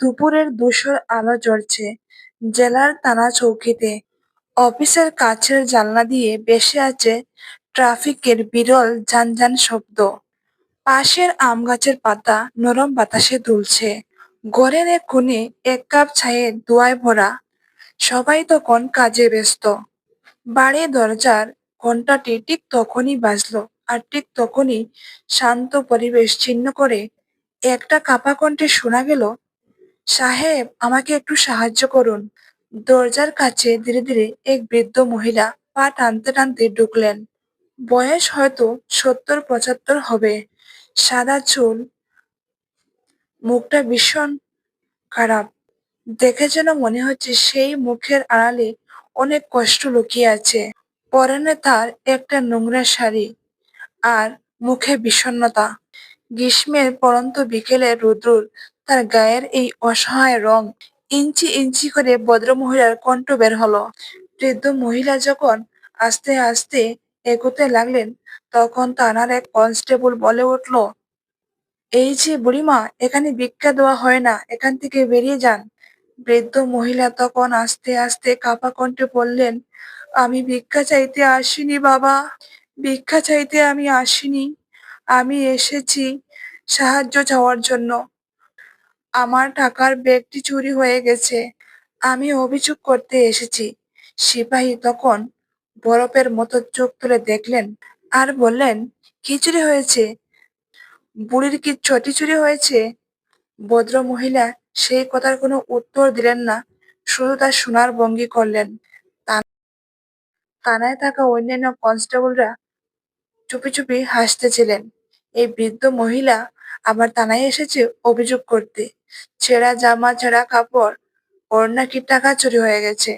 দুপুরের ধূসর আলো জ্বলছে। জেলার থানা চৌকিতে অফিসের কাছের জানলা দিয়ে ভেসে আছে ট্রাফিকের বিরল ঝানঝান শব্দ। পাশের আম গাছের পাতা নরম বাতাসে দুলছে। ঘরের এক কোণে এক কাপ চায়ের ধোঁয়ায় ভরা। সবাই তখন কাজে ব্যস্ত। বাড়ির দরজার ঘন্টাটি ঠিক তখনই বাজলো আর ঠিক তখনই শান্ত পরিবেশ ছিন্ন করে একটা কাপা কণ্ঠে শোনা গেল সাহেব, আমাকে একটু সাহায্য করুন। দরজার কাছে ধীরে ধীরে এক বৃদ্ধ মহিলা পা টানতে টানতে ঢুকলেন। বয়স হয়তো সত্তর, পঁচাত্তর হবে। সাদা চুল, মুখটা ভীষণ খারাপ। দেখে যেন মনে হচ্ছে সেই মুখের আড়ালে অনেক কষ্ট লুকিয়ে আছে। পরনে তার একটা নোংরা শাড়ি আর মুখে বিষণ্ণতা। গ্রীষ্মের পরন্ত বিকেলে রুদ্রুর তার গায়ের এই অসহায় রং ইঞ্চি ইঞ্চি করে ভদ্রমহিলার কণ্ঠ বের হলো। বৃদ্ধ মহিলা যখন আস্তে আস্তে এগোতে লাগলেন, তখন তানার এক কনস্টেবল বলে উঠল, এই যে বুড়িমা, এখানে ভিক্ষা দেওয়া হয় না, এখান থেকে বেরিয়ে যান। বৃদ্ধ মহিলা তখন আস্তে আস্তে কাপা কণ্ঠে বললেন, আমি ভিক্ষা চাইতে আসিনি বাবা, ভিক্ষা চাইতে আমি আসিনি। আমি এসেছি সাহায্য চাওয়ার জন্য। আমার টাকার ব্যাগটি চুরি হয়ে গেছে। আমি অভিযোগ করতে এসেছি। সিপাহী তখন বরফের মতো চোখ তুলে দেখলেন আর বললেন, কি চুরি হয়েছে? বুড়ির কি ছটি চুরি হয়েছে? ভদ্র মহিলা সেই কথার কোনো উত্তর দিলেন না, শুধু তার সোনার ভঙ্গি করলেন। থানায় থাকা অন্যান্য কনস্টেবলরা চুপি চুপি হাসতেছিলেন। এই বৃদ্ধ মহিলা আবার থানায় এসেছে অভিযোগ করতে। ছেঁড়া জামা, ছেঁড়া কাপড়, ওর নাকি টাকা চুরি হয়ে গেছে।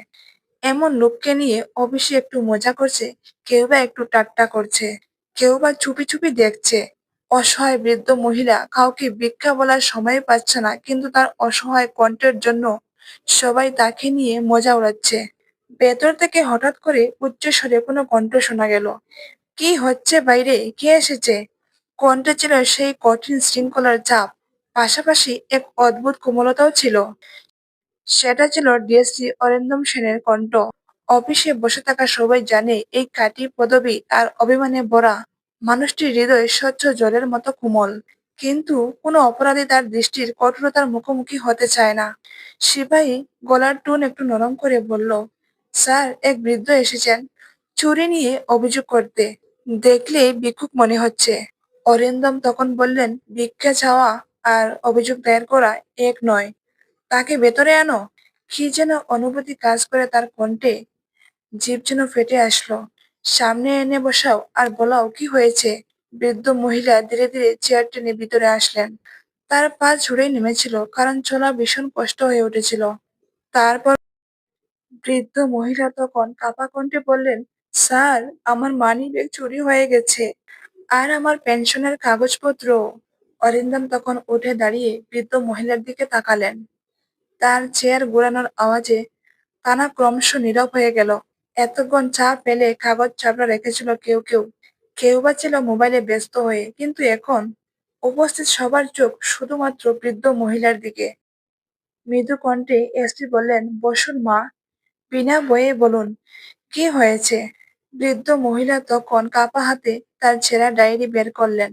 এমন লোককে নিয়ে অফিসে একটু মজা করছে, কেউ বা একটু ঠাট্টা করছে, কেউ বা চুপি চুপি দেখছে। অসহায় বৃদ্ধ মহিলা কাউকে ভিক্ষা বলার সময় পাচ্ছে না, কিন্তু তার অসহায় কণ্ঠের জন্য সবাই তাকে নিয়ে মজা উড়াচ্ছে। ভেতর থেকে হঠাৎ করে উচ্চস্বরে কোনো কণ্ঠ শোনা গেল, কি হচ্ছে বাইরে? কে এসেছে? কণ্ঠে ছিল সেই কঠিন শৃঙ্খলার চাপ, পাশাপাশি এক অদ্ভুত কোমলতাও ছিল। সেটা ছিল ডিএসসি অরিন্দম সেনের কণ্ঠ। অফিসে বসে থাকা সবাই জানে এই কাটি পদবী আর অভিমানে ভরা। মানুষটির হৃদয় স্বচ্ছ জলের মতো কোমল। কিন্তু কোনো অপরাধী তার দৃষ্টির কঠোরতার মুখোমুখি হতে চায় না। সিপাহী গলার টোন একটু নরম করে বলল, স্যার, এক বৃদ্ধ এসেছেন। চুরি নিয়ে অভিযোগ করতে। দেখলে ভিক্ষুক মনে হচ্ছে। অরিন্দম তখন বললেন, ভিক্ষা চাওয়া আর অভিযোগ দায়ের করা এক নয়। তাকে ভেতরে আনো। কি যেন অনুভূতি কাজ করে তার কণ্ঠে। জীব যেন ফেটে আসলো। সামনে এনে বসাও আর বলাও কি হয়েছে? বৃদ্ধ মহিলা ধীরে ধীরে চেয়ার টেনে ভিতরে আসলেন। তার পা ঝুড়ে নেমেছিল, কারণ চলা ভীষণ কষ্ট হয়ে উঠেছিল। তারপর বৃদ্ধ মহিলা তখন কাপা কণ্ঠে বললেন, স্যার, আমার মানি ব্যাগ চুরি হয়ে গেছে। আর আমার পেনশনের কাগজপত্র। অরিন্দম তখন উঠে দাঁড়িয়ে বৃদ্ধ মহিলার দিকে তাকালেন। তার চেয়ার ঘোরানোর আওয়াজে তানা ক্রমশ নীরব হয়ে গেল। এতক্ষণ চা পেলে কাগজ চাপড়া রেখেছিল কেউ কেউ। কেউ বা ছিল মোবাইলে ব্যস্ত হয়ে, কিন্তু এখন উপস্থিত সবার চোখ শুধুমাত্র বৃদ্ধ মহিলার দিকে। মৃদু কণ্ঠে এসপি বললেন, বসুন মা। বিনা বয়ে বলুন, কি হয়েছে? বৃদ্ধ মহিলা তখন কাপা হাতে তার ছেঁড়া ডায়েরি বের করলেন।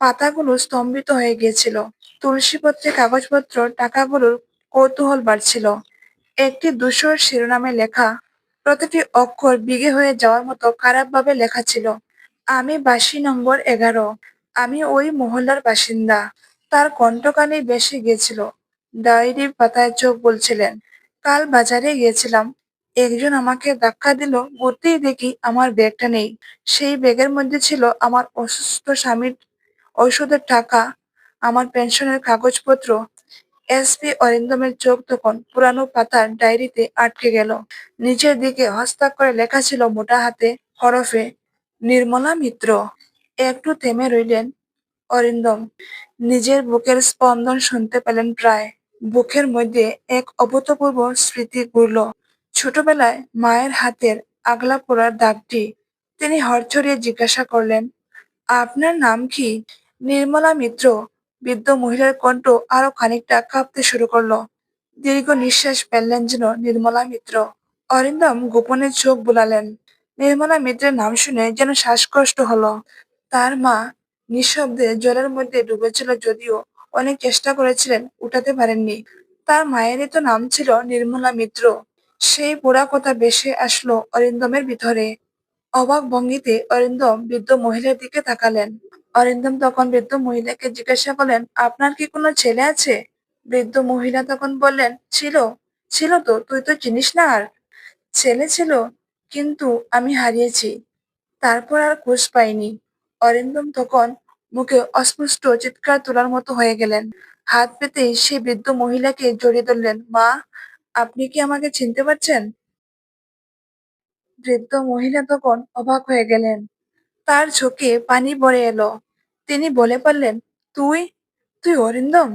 পাতাগুলো স্তম্ভিত হয়ে গিয়েছিল। তুলসীপত্রে কাগজপত্র, টাকাগুলোর কৌতূহল বাড়ছিল। একটি ধূসর শিরোনামে লেখা, প্রতিটি অক্ষর বিগে হয়ে যাওয়ার মতো খারাপভাবে লেখা ছিল। আমি বাসী নম্বর এগারো। আমি ওই মহল্লার বাসিন্দা। তার কণ্ঠকানে বেশি গিয়েছিল। ডায়েরির পাতায় চোখ বলছিলেন। কাল বাজারে গিয়েছিলাম। একজন আমাকে ধাক্কা দিল ঘুরতেই দেখি আমার ব্যাগটা নেই। সেই ব্যাগের মধ্যে ছিল আমার অসুস্থ স্বামীর ঔষধের টাকা, আমার পেনশনের কাগজপত্র এসপি অরিন্দমের চোখ তখন পুরানো পাতার ডায়েরিতে আটকে গেল। নিচের দিকে হস্তাক্ষরে লেখা ছিল মোটা হাতে, হরফে, নির্মলা মিত্র। একটু থেমে রইলেন অরিন্দম। নিজের বুকের স্পন্দন শুনতে পেলেন প্রায়। বুকের মধ্যে এক অভূতপূর্ব স্মৃতি ঘুরল। ছোটবেলায় মায়ের হাতের আগলা পোড়ার দাগটি তিনি হরছড়িয়ে জিজ্ঞাসা করলেন, আপনার নাম কি? নির্মলা মিত্র বৃদ্ধ মহিলার কণ্ঠ আরও খানিকটা কাঁপতে শুরু করল। দীর্ঘ নিঃশ্বাস ফেললেন যেন নির্মলা মিত্র। অরিন্দম গোপনে চোখ বুলালেন। নির্মলা মিত্রের নাম শুনে যেন শ্বাসকষ্ট হলো। তার মা নিঃশব্দে জলের মধ্যে ডুবেছিল যদিও অনেক চেষ্টা করেছিলেন, উঠাতে পারেননি। তার মায়েরই তো নাম ছিল নির্মলা মিত্র। সেই পোড়া কথা বেশে আসলো অরিন্দমের ভিতরে। অবাক ভঙ্গিতে অরিন্দম বৃদ্ধ মহিলার দিকে তাকালেন। অরিন্দম তখন বৃদ্ধ মহিলাকে জিজ্ঞাসা করলেন, আপনার কি কোনো ছেলে আছে? বৃদ্ধ মহিলা তখন বললেন, ছিল ছিল তো, তুই তো চিনিস না আর। ছেলে ছিল, কিন্তু আমি হারিয়েছি, তারপর আর খোঁজ পাইনি। অরিন্দম তখন মুখে অস্পষ্ট চিৎকার তোলার মতো হয়ে গেলেন। হাত পেতেই সে বৃদ্ধ মহিলাকে জড়িয়ে ধরলেন, মা আপনি কি আমাকে চিনতে পারছেন? বৃদ্ধ মহিলা তখন অবাক হয়ে গেলেন। তার চোখে পানি ভরে এলো। তিনি বলে পারলেন, তুই? তুই অরিন্দম?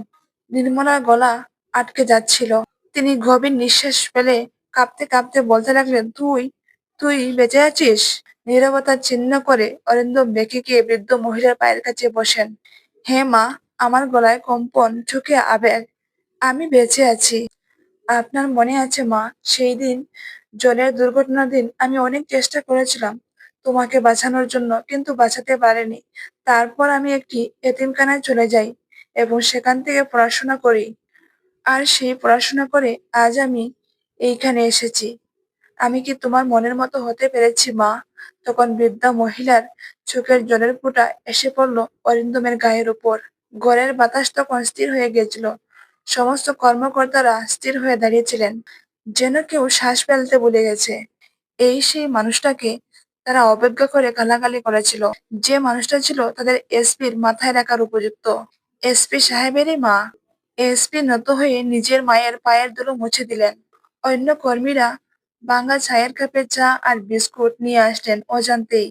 নির্মলার গলা আটকে যাচ্ছিল। তিনি গভীর নিঃশ্বাস ফেলে কাঁপতে কাঁপতে বলতে লাগলেন, তুই? তুই বেঁচে আছিস? নীরবতা চিহ্ন করে অরিন্দম বেঁকে গিয়ে বৃদ্ধ মহিলার পায়ের কাছে বসেন। হে মা, আমার গলায় কম্পন, চোখে আবেগ। আমি বেঁচে আছি। আপনার মনে আছে মা, সেই দিন জলের দুর্ঘটনার দিন আমি অনেক চেষ্টা করেছিলাম তোমাকে বাঁচানোর জন্য, কিন্তু বাঁচাতে পারেনি। তারপর আমি একটি এতিমখানায় চলে যাই এবং সেখান থেকে পড়াশোনা করি। আর সেই পড়াশোনা করে আজ আমি এইখানে এসেছি। আমি কি তোমার মনের মতো হতে পেরেছি মা? তখন বৃদ্ধা মহিলার চোখের জলের ফোঁটা এসে পড়ল অরিন্দমের গায়ের উপর। ঘরের বাতাস তখন স্থির হয়ে গেছিল। সমস্ত কর্মকর্তারা স্থির হয়ে দাঁড়িয়েছিলেন, যেন কেউ শ্বাস ফেলতে ভুলে গেছে। এই সেই মানুষটাকে তারা অবজ্ঞা করে গালাগালি করেছিল। যে মানুষটা ছিল তাদের এসপির মাথায় রাখার উপযুক্ত। এসপি সাহেবেরই মা। এসপি নত হয়ে নিজের মায়ের পায়ের দুলো মুছে দিলেন। অন্য কর্মীরা বাংলা চায়ের কাপে চা আর বিস্কুট নিয়ে আসলেন অজান্তেই।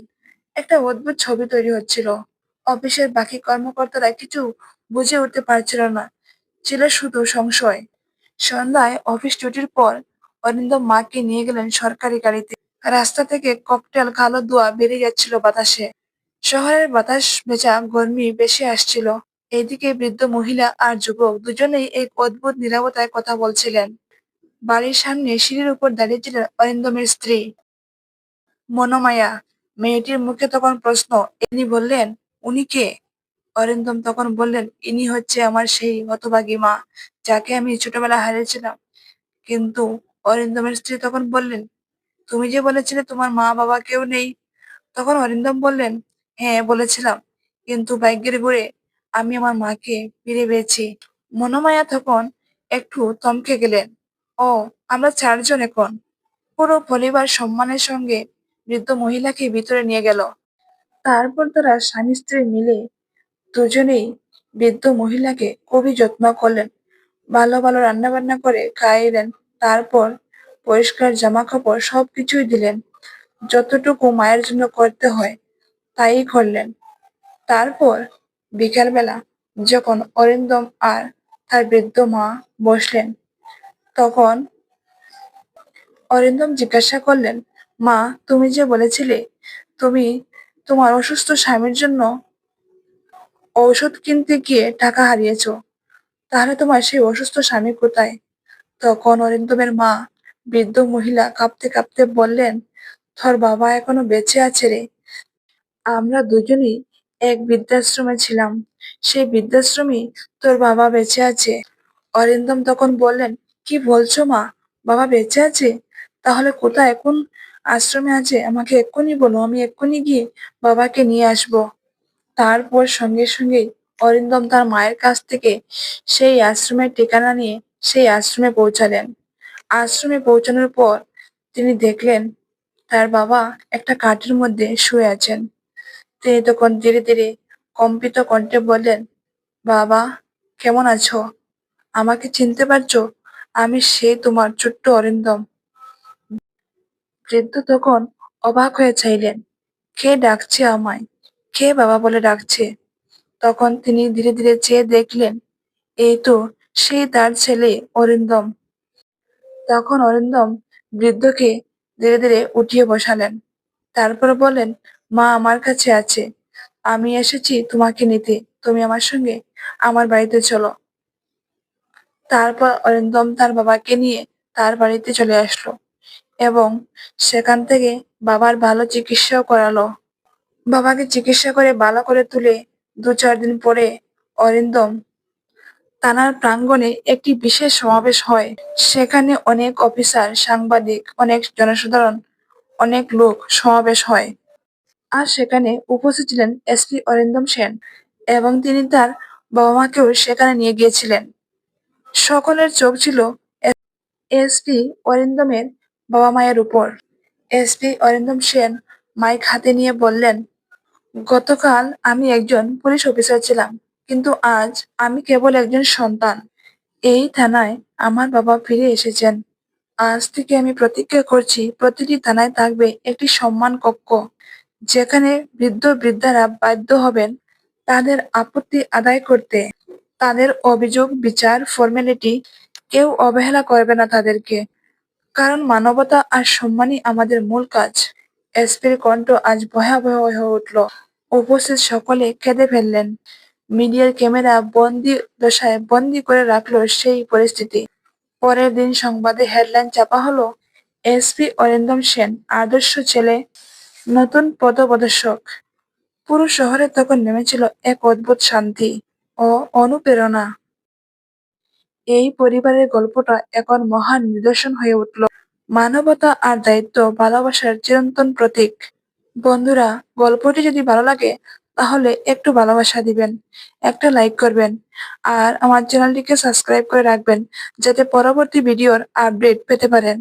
একটা অদ্ভুত ছবি তৈরি হচ্ছিল। অফিসের বাকি কর্মকর্তারা কিছু বুঝে উঠতে পারছিল না। ছিল শুধু সংশয়। সন্ধ্যায় অফিস ছুটির পর অরিন্দম মাকে নিয়ে গেলেন সরকারি গাড়িতে। রাস্তা থেকে ককটেল, কালো ধোঁয়া বেরিয়ে যাচ্ছিল বাতাসে। শহরের বাতাস ভেজা গরমি বেশি আসছিল। এদিকে বৃদ্ধ মহিলা আর যুবক দুজনেই এক অদ্ভুত নিরবতায় কথা বলছিলেন। বাড়ির সামনে সিঁড়ির উপর দাঁড়িয়েছিলেন অরিন্দমের স্ত্রী। মনোমায়া, মেয়েটির মুখে তখন প্রশ্ন ইনি বললেন, উনি কে? অরিন্দম তখন বললেন, ইনি হচ্ছে আমার সেই হতভাগী মা, যাকে আমি ছোটবেলা হারিয়েছিলাম। কিন্তু অরিন্দমের স্ত্রী তখন বললেন, তুমি যে বলেছিলে তোমার মা বাবা কেউ নেই। তখন অরিন্দম বললেন হ্যাঁ বলেছিলাম। কিন্তু ভাগ্যের ঘুরে আমি আমার মাকে ফিরে পেয়েছি। মনোমায়া তখন একটু থমকে গেলেন, ও, আমরা চারজন এখন। পুরো পরিবার সম্মানের সঙ্গে বৃদ্ধ মহিলাকে ভিতরে নিয়ে গেল। তারপর তারা স্বামী স্ত্রী মিলে দুজনেই বৃদ্ধ মহিলাকে খুবই যত্ন করলেন। ভালো ভালো রান্না বান্না করে খাইলেন, তারপর পরিষ্কার জামা কাপড় সবকিছুই দিলেন। যতটুকু মায়ের জন্য করতে হয় তাই করলেন। তারপর বিকালবেলা যখন অরিন্দম আর তার বৃদ্ধ মা বসলেন, তখন অরিন্দম জিজ্ঞাসা করলেন, মা, তুমি যে বলেছিলে তুমি তোমার অসুস্থ স্বামীর জন্য ঔষধ কিনতে গিয়ে টাকা হারিয়েছ, তাহলে তোমার সেই অসুস্থ স্বামী কোথায়? তখন অরিন্দমের মা বৃদ্ধ মহিলা কাঁপতে কাঁপতে বললেন, তোর বাবা এখনও বেঁচে আছে রে। আমরা দুজনেই এক বৃদ্ধাশ্রমে ছিলাম। সেই বৃদ্ধাশ্রমে তোর বাবা বেঁচে আছে অরিন্দম তখন বললেন, কি বলছো মা? বাবা বেঁচে আছে? তাহলে কোথায়? এখন আশ্রমে আছে? আমাকে এক্ষুনি বলো, আমি এক্ষুনি গিয়ে বাবাকে নিয়ে আসব। তারপর সঙ্গে সঙ্গেই অরিন্দম তার মায়ের কাছ থেকে সেই আশ্রমের ঠিকানা নিয়ে সেই আশ্রমে পৌঁছালেন। আশ্রমে পৌঁছানোর পর তিনি দেখলেন তার বাবা একটা কাঠের মধ্যে শুয়ে আছেন। তিনি তখন ধীরে ধীরে কম্পিত কণ্ঠে বললেন, বাবা, কেমন আছো? আমাকে চিনতে পারছ? আমি সেই তোমার ছোট্ট অরিন্দম। বৃদ্ধ তখন অবাক হয়ে চাইলেন, কে ডাকছে আমায়? কে বাবা বলে ডাকছে? তখন তিনি ধীরে ধীরে চেয়ে দেখলেন, এই তো সেই তার ছেলে অরিন্দম। তখন অরিন্দম বৃদ্ধকে ধীরে ধীরে উঠিয়ে বসালেন। তারপর বলেন মা আমার কাছে আছে। আমি এসেছি তোমাকে নিতে। তুমি আমার সঙ্গে আমার বাড়িতে চলো। তারপর অরিন্দম তার বাবাকে নিয়ে তার বাড়িতে চলে আসলো এবং সেখান থেকে বাবার ভালো চিকিৎসাও করালো। বাবাকে চিকিৎসা করে ভালো করে তুলে দু চার দিন পরে অরিন্দম থানার প্রাঙ্গণে একটি বিশেষ সমাবেশ হয়। সেখানে অনেক অফিসার, সাংবাদিক, অনেক জনসাধারণ, অনেক লোক সমাবেশ হয়। আর সেখানে উপস্থিত ছিলেন এসপি অরিন্দম সেন এবং তিনি তার বাবা মাকেও সেখানে নিয়ে গিয়েছিলেন। সকলের চোখ ছিল এসপি অরিন্দমের বাবা মায়ের উপর এসপি অরিন্দম সেন মাইক হাতে নিয়ে বললেন গতকাল আমি একজন পুলিশ অফিসার ছিলাম, কিন্তু আজ আমি কেবল একজন সন্তান। এই থানায় আমার বাবা ফিরে এসেছেন। আজ থেকে আমি প্রতিজ্ঞা করছি, প্রতিটি থানায় থাকবে একটি সম্মান কক্ষ। যেখানে বৃদ্ধ বৃদ্ধারা বাধ্য হবেন তাদের আপত্তি আদায় করতে। তাদের অভিযোগ, বিচার, ফর্মালিটি কেউ অবহেলা করবে না তাদেরকে। কারণ মানবতা আর সম্মানই আমাদের মূল কাজ। এসপির কণ্ঠ আজ ভয়াবহ হয়ে উঠল। উপস্থিত সকলে কেঁদে ফেললেন। মিডিয়ার ক্যামেরা বন্দি দশায় বন্দি করে রাখল সেই পরিস্থিতি পরের দিন সংবাদে হেডলাইন চাপা হলো এসপি অরিন্দম সেন, আদর্শ ছেলে, নতুন পদপ্রদর্শক। পুরো শহরে তখন নেমেছিল এক অদ্ভুত শান্তি ও অনুপ্রেরণা। এই পরিবারের গল্পটা এখন মহান নিদর্শন হয়ে উঠল। মানবতা আর দায়িত্ব ভালোবাসার চিরন্তন প্রতীক। বন্ধুরা, গল্পটি যদি ভালো লাগে, তাহলে একটু ভালোবাসা দিবেন, একটা লাইক করবেন, আর আমার চ্যানেলটিকে সাবস্ক্রাইব করে রাখবেন, যাতে পরবর্তী ভিডিওর আপডেট পেতে পারেন।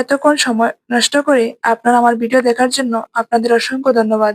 এতক্ষণ সময় নষ্ট করে আপনারা আমার ভিডিও দেখার জন্য আপনাদের অসংখ্য ধন্যবাদ।